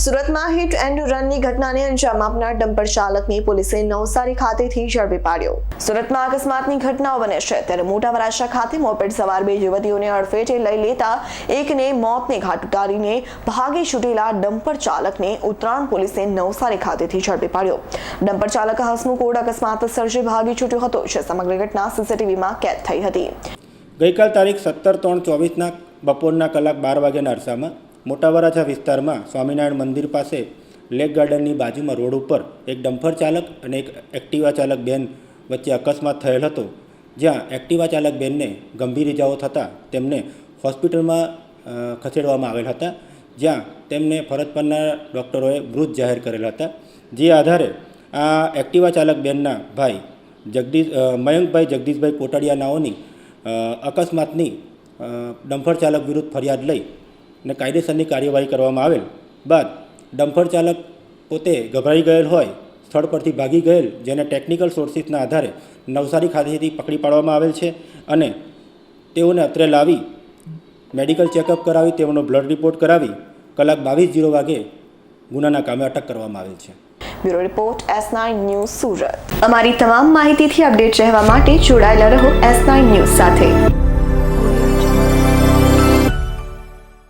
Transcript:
સુરતમાં hit and રનની ઘટનાને અંજામ આપનાર ડમ્પર ચાલકની પોલીસે નવસારી ખાતેથી ઝડપી પાડ્યો. સુરતમાં અકસ્માતની ઘટનાઓ બને છે, ત્યારે મોટા વરાછા ખાતે મોપેડ સવાર બે યુવતીઓને અડફેટે લઈ લેતા એકને મોતને ઘાટ ઉતારીને ભાગી છૂટેલા ડમ્પર ચાલકને ઉત્તરાયણ પોલીસે નવસારી ખાતેથી ઝડપી પાડ્યો. ડમ્પર ચાલક હસમુખ કોડ અકસ્માત સર્જે ભાગી છૂટ્યો હતો, જે સમગ્ર ઘટના સીસીટીવીમાં કેદ થઈ હતી. ગઈકાલ તારીખ સત્તર ત્રણ ચોવીસના બપોરના કલાક બાર વાગ્યાના અરસામાં મોટા વરાછા વિસ્તારમાં સ્વામિનારાયણ મંદિર પાસે લેક ગાર્ડનની બાજુમાં રોડ ઉપર એક ડમ્ફર ચાલક અને એક એક્ટિવા ચાલક બેન વચ્ચે અકસ્માત થયેલ હતો. જ્યાં એક્ટિવા ચાલક બેનને ગંભીર ઇજાઓ થતાં તેમને હોસ્પિટલમાં ખસેડવામાં આવેલ હતા. જ્યાં તેમને ફરજ પરના ડૉક્ટરોએ મૃત જાહેર કરેલ હતા. જે આધારે આ એક્ટિવા ચાલક બેનના ભાઈ જગદીશ મયંકભાઈ જગદીશભાઈ કોટડિયા નાઓની અકસ્માતની ડમ્ફર ચાલક વિરુદ્ધ ફરિયાદ લઈ ને કાયદેસરની કાર્યવાહી કરવામાં આવેલ બાદ ડમ્ફર ચાલક પોતે ગભરાઈ ગયેલ હોય, સ્થળ પરથી ભાગી ગયેલ, જેને ટેકનિકલ સોર્સિસના આધારે નવસારી ખાતેથી પકડી પાડવામાં આવેલ છે અને તેઓને અત્રે લાવી મેડિકલ ચેકઅપ કરાવી, તેઓનો બ્લડ રિપોર્ટ કરાવી કલાક બાવીસ જીરો વાગે ગુનાના કામે અટક કરવામાં આવેલ છે. Bureau report, S nine news Surat. અમારી તમામ માહિતીથી અપડેટ રહેવા માટે જોડાયેલા રહો એસ નાઇન ન્યૂઝ સાથે.